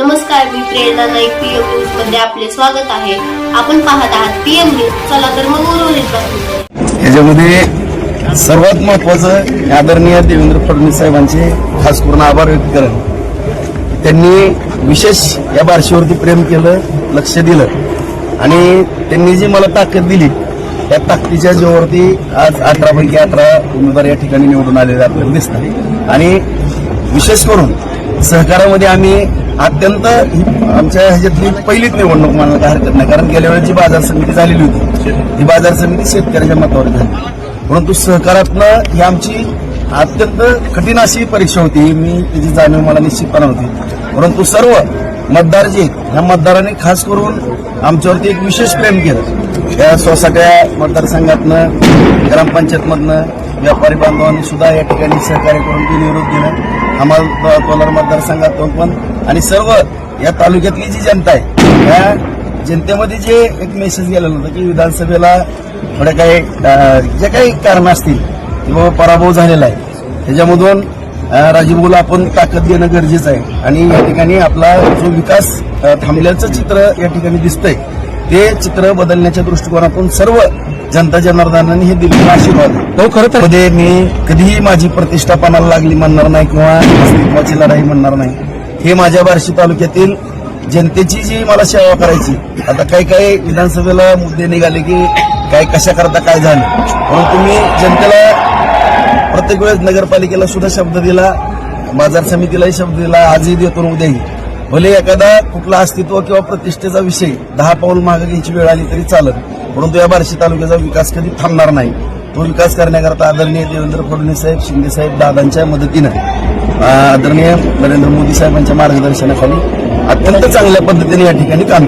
नमस्कार मी प्रेरणा नाईक पीएम न्यूजमध्ये आपले स्वागत आहे. आपण पाहत आहात पीएम न्यूज चला तर मग उर्वरित बातमी याच्यामध्ये सर्वात महत्वाचं आदरणीय देवेंद्र फडणवीस साहेबांचे खास करून आभार व्यक्त करेन. त्यांनी विशेष या बारशीवरती प्रेम केलं लक्ष दिलं. आणि त्यांनी जी मला ताकद दिली त्या ताकदीच्या जोरावरती आज अठरापैकी अठरा उमेदवार या ठिकाणी निवडून आलेले आपल्याला दिसतात. आणि विशेष करून सहकारामध्ये आम्ही अत्यंत ही आमच्या ह्याच्यातली पहिलीच निवडणूक मानला काय हरकत नाही कारण गेल्या वेळेची बाजार समिती झालेली होती ही बाजार समिती शेतकऱ्याच्या मतावर झाली. परंतु सहकारातनं ही आमची अत्यंत कठीण अशी परीक्षा होती. मी तिची जाणीव मला निश्चितपणे होती. परंतु सर्व मतदार जे ह्या मतदारांनी खास करून आमच्यावरती एक विशेष प्रेम केलं. या सोसाट्या मतदारसंघातनं ग्रामपंचायतमधनं व्यापारी बांधवांनी सुद्धा या ठिकाणी सहकार्य करून ते निवडून दिलं आम्हाला मतदारसंघातून पण आणि सर्व या तालुक्यातली जी जनता आहे या जनतेमध्ये जे एक मेसेज गेलेला होता की विधानसभेला थोड्या काही जे काही कारण असतील की बाबा पराभव झालेला आहे त्याच्यामधून राजीवला आपण ताकद देणं गरजेचं आहे. आणि या ठिकाणी आपला जो विकास थांबल्याचं चित्र या ठिकाणी दिसतंय ते चित्र बदलण्याच्या दृष्टिकोनातून सर्व जनता जनार्दनाने हे दिलेला आशीर्वाद. आहे. हो खरं तर. मध्ये मी कधीही माझी प्रतिष्ठा पणाला लागली म्हणणार नाही किंवा अस्तित्वाची लढाई म्हणणार नाही. हे माझ्या बार्शी तालुक्यातील जनतेची जी मला सेवा करायची आता काही काही विधानसभेला मुद्दे निघाले की काय कशा करता काय झालं. म्हणून तुम्ही जनतेला प्रत्येक वेळेस नगरपालिकेला सुद्धा शब्द दिला बाजार समितीलाही शब्द दिला आजही देतो उद्याही. भले एखादा कुठला अस्तित्व किंवा प्रतिष्ठेचा विषय दहा पाऊल मागे घ्यायची वेळ आली तरी चालत परंतु या बार्शी तालुक्याचा विकास कधी थांबणार नाही. तो विकास करण्याकरता आदरणीय देवेंद्र फडणवीस साहेब शिंदे साहेब दादांच्या मदतीनं आदरणीय नरेंद्र मोदी साहेबांच्या मार्गदर्शनाखाली अत्यंत चांगल्या पद्धतीने या ठिकाणी काम